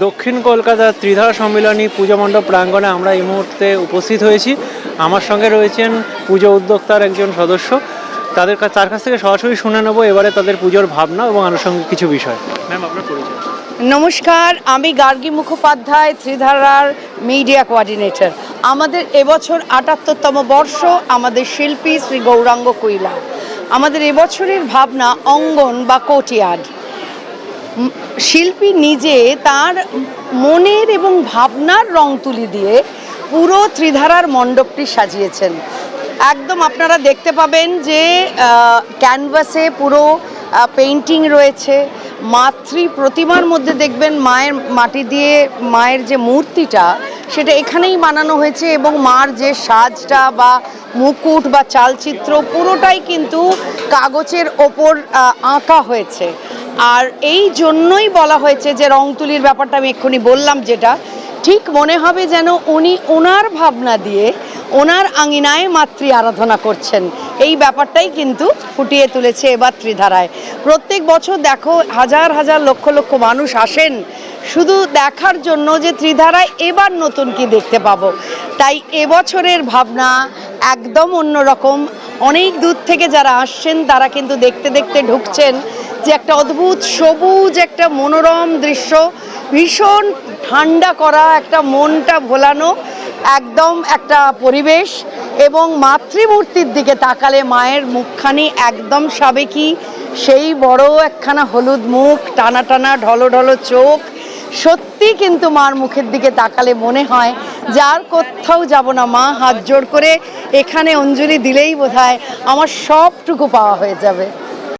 কলকাতার ত্রিধারা সম্মিলনী পুজো মণ্ডপ প্রাঙ্গণে আমরা এই মুহূর্তে উপস্থিত হয়েছি। আমার সঙ্গে রয়েছেন পুজো উদ্যোক্তার একজন সদস্য। তাদের কাছ তার কাছ থেকে সরাসরি শুনে নেব এবারে তাদের পুজোর ভাবনা এবং আনুষঙ্গিক কিছু বিষয়। ম্যাম আপনার পরিচয়? নমস্কার আমি গার্গী মুখোপাধ্যায় ত্রিধারার মিডিয়া কোঅর্ডিনেটর। আমাদের এবছর আটাত্তরতম বর্ষ আমাদের শিল্পী শ্রী গৌরাঙ্গ কৈলা আমাদের এবছরের ভাবনা অঙ্গন বা কোটিয়াড। উম, শিল্পী নিজে তার মনের এবং ভাবনার রং তুলি দিয়ে পুরো ত্রিধারার মণ্ডপটি সাজিয়েছেন। একদম আপনারা দেখতে পাবেন যে ক্যানভাসে পুরো পেইন্টিং রয়েছে। মাতৃ প্রতিমার মধ্যে দেখবেন মায়ের মাটি দিয়ে মায়ের যে মূর্তিটা, সেটা এখানেই বানানো হয়েছে এবং মার যে সাজটা বা মুকুট বা চালচিত্র পুরোটাই কিন্তু কাগজের ওপর আঁকা হয়েছে। আর এই জন্যই বলা হয়েছে যে রং তুলির ব্যাপারটা আমি এক্ষুনি বললাম যেটা, ঠিক মনে হবে যেন উনি ওনার ভাবনা দিয়ে ওনার আঙিনায় মাতৃ আরাধনা করছেন। এই ব্যাপারটাই কিন্তু ফুটিয়ে তুলেছে এবার ত্রিধারায়। প্রত্যেক বছর দেখো হাজার হাজার লক্ষ লক্ষ মানুষ আসেন শুধু দেখার জন্য যে ত্রিধারায় এবার নতুন কি দেখতে পাবো। তাই এবছরের ভাবনা একদম অন্যরকম। অনেক দূর থেকে যারা আসছেন তারা কিন্তু দেখতে দেখতে ঢুকছেন। যে একটা অদ্ভুত সবুজ একটা মনোরম দৃশ্য, ভীষণ ঠান্ডা করা একটা মনটা ভোলানো, একদম একটা পরিবেশ এবং মাতৃমূর্তির দিকে তাকালে মায়ের মুখখানি একদম সাবেকি, সেই বড় একখানা হলুদ মুখ, টানা টানা ঢলো ঢলো চোখ, সত্যি কিন্তু মার মুখের দিকে তাকালে মনে হয় যে আর কোথাও যাব না মা, হাত জোড় করে এখানে অঞ্জলি দিলেই বোধহয় আমার সবটুকু পাওয়া হয়ে যাবে।